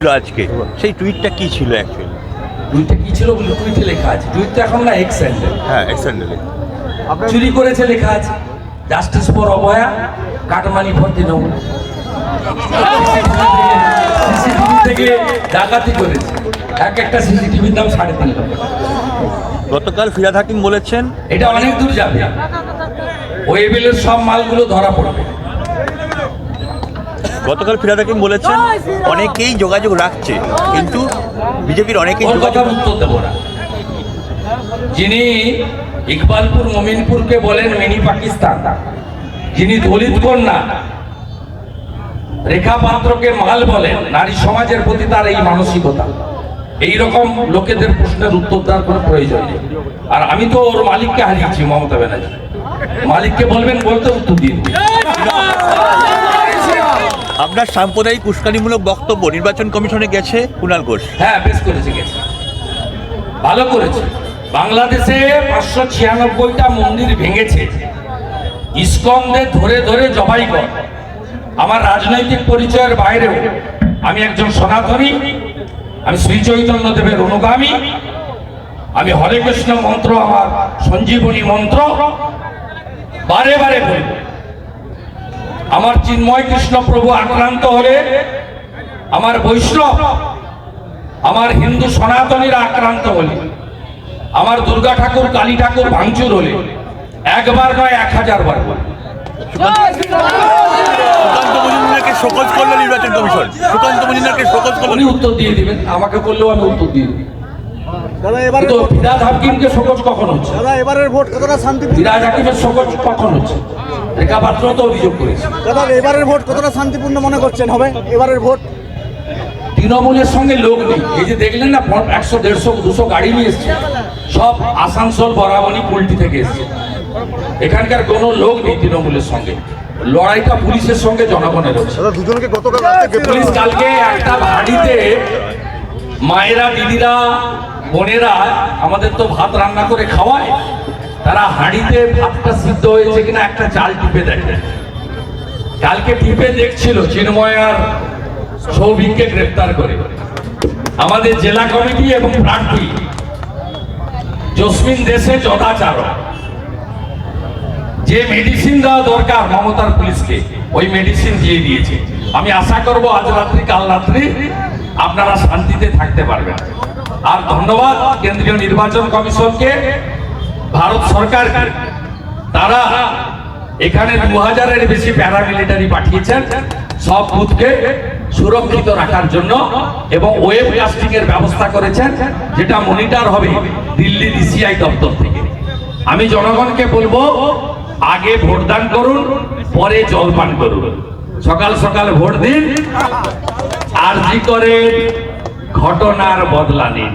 ছিল আজকে? সেই টুইটটা কি ছিল অ্যাকচুয়ালি টুইটে কি ছিল বলে টুইটে লেখা আছে। টুইট তো এখন না এক্স হ্যান্ডেল হ্যাঁ এক্সেন্ডালি চুরি করেছে লেখা আছে। Justice for Abhaya cut money for Trinamool CCTV থেকে ডাকাতি করেছে। এক একটা সিসিটিভির দাম সাড়ে তিন লক্ষ টাকা। গতকাল ফিরাদ হাকিম বলেছেন এটা অনেক দূর যাবে। ওয়েবিলের সব মালগুলো ধরা পড়বে। গতকাল ফিরাদ হাকিম বলেছেন অনেকেই যোগাযোগ রাখছে কিন্তু বিজেপির অনেকেই যোগাযোগ উত্তর দেবো না। যিনি ইকবালপুর মমিনপুরকে বলেন মিনি পাকিস্তান যিনি দলিত কন্যা রেখা পাত্রকে মাল বলেন নারী সমাজের প্রতি তার এই মানসিকতা। এই রকম লোকেদের প্রশ্নের উত্তর দেওয়ার কোনো প্রয়োজন নেই। আর আমি তো ওর মালিককে হারিয়েছি মমতা ব্যানার্জি। মালিককে বলবেন বলতে উত্তর দিন। আপনার সাম্প্রদায়িক উস্কানিমূলক বক্তব্য নির্বাচন কমিশনে গেছে কুণাল ঘোষ। হ্যাঁ বেশ করেছে, গেছে। ভালো করেছে। বাংলাদেশে পাঁচশো ছিয়ানব্বইটা মন্দির ভেঙেছে। ইস্কনদের ধরে ধরে জবাই কর। আমার রাজনৈতিক পরিচয়ের বাইরেও আমি একজন সনাতনী, আমি শ্রী চৈতন্য দেবের অনুগামী, আমি হরে কৃষ্ণ মন্ত্র, আমার সঞ্জীবনী মন্ত্র, বারে বারে বলব আমার চিন্ময় কৃষ্ণ প্রভু আক্রান্ত হলে আমার বৈষ্ণব আমার হিন্দু সনাতনীরা আক্রান্ত হলে আমার দুর্গা ঠাকুর কালী ঠাকুর ভাঙচুর হলে একবার নয় এক হাজার বার বলব। সুকান্ত মজুমদারকে শোকজ করল নির্বাচন কমিশন সুকান্ত মজুমদারকে শোকজ করল উত্তর দিয়ে দিবেন আমাকে করলেও আমি উত্তর দিয়ে এবারে কিন্তু ফিরাজ হাকিমকে শোকজ কখন হচ্ছে? দাদা এবারের ভোট কতটা শান্তিপূর্ণ? ফিরাজ হাকিমের শোকজ কখন হচ্ছে? রেখা পাত্র তো অভিযোগ করেছে। দাদা এবারের ভোট কতটা শান্তিপূর্ণ মনে করছেন হবে? এবারের ভোট? তৃণমূলের সঙ্গে লোক নেই। এই যে দেখলেন না একশো দেড়শো দুশো গাড়ি নিয়ে এসছে। সব আসানসোল বরাবনি পুলটি থেকে এসছে। এখানকার কোনো লোক নেই তৃণমূলের সঙ্গে। লড়াইটা পুলিশের সঙ্গে জনগণের হচ্ছে। দাদা দুজনকে গতকাল পুলিশ কালকে একটা ভাড়িতে মায়েরা দিদিরা বোনেরা আমাদের তো ভাত রান্না করে খাওয়ায়, তারা হাঁড়িতে ভাতটা সিদ্ধ হয়েছে কিনা একটা চাল টিপে দেখে। কালকে টিপে দেখছিল চিন্ময় আর সৌভিককে গ্রেপ্তার করে। আমাদের জেলা কমিটি এবং প্রার্থী জসমিন দেশে যদাচার যে মেডিসিন দেওয়া দরকার মমতার পুলিশকে, ওই মেডিসিন দিয়ে দিয়েছে। আমি আশা করব আজ রাত্রি, কাল রাত্রি আপনারা শান্তিতে থাকতে পারবেন। আর ধন্যবাদ কেন্দ্রীয় নির্বাচন কমিশনকে, ভারত সরকার তারা এখানে দু হাজারের বেশি প্যারামিলিটারি পাঠিয়েছেন, সব বুথকে সুরক্ষিত রাখার জন্য এবং ওয়েব কাস্টিং এর ব্যবস্থা করেছেন, যেটা মনিটর হবে দিল্লি ডিসিআই দপ্তর থেকে। আমি জনগণকে বলব, আগে ভোটদান করুন, পরে জলপান করুন। সকাল সকাল ভোট দিন, আর জি করে ঘটনার বদলা নিন।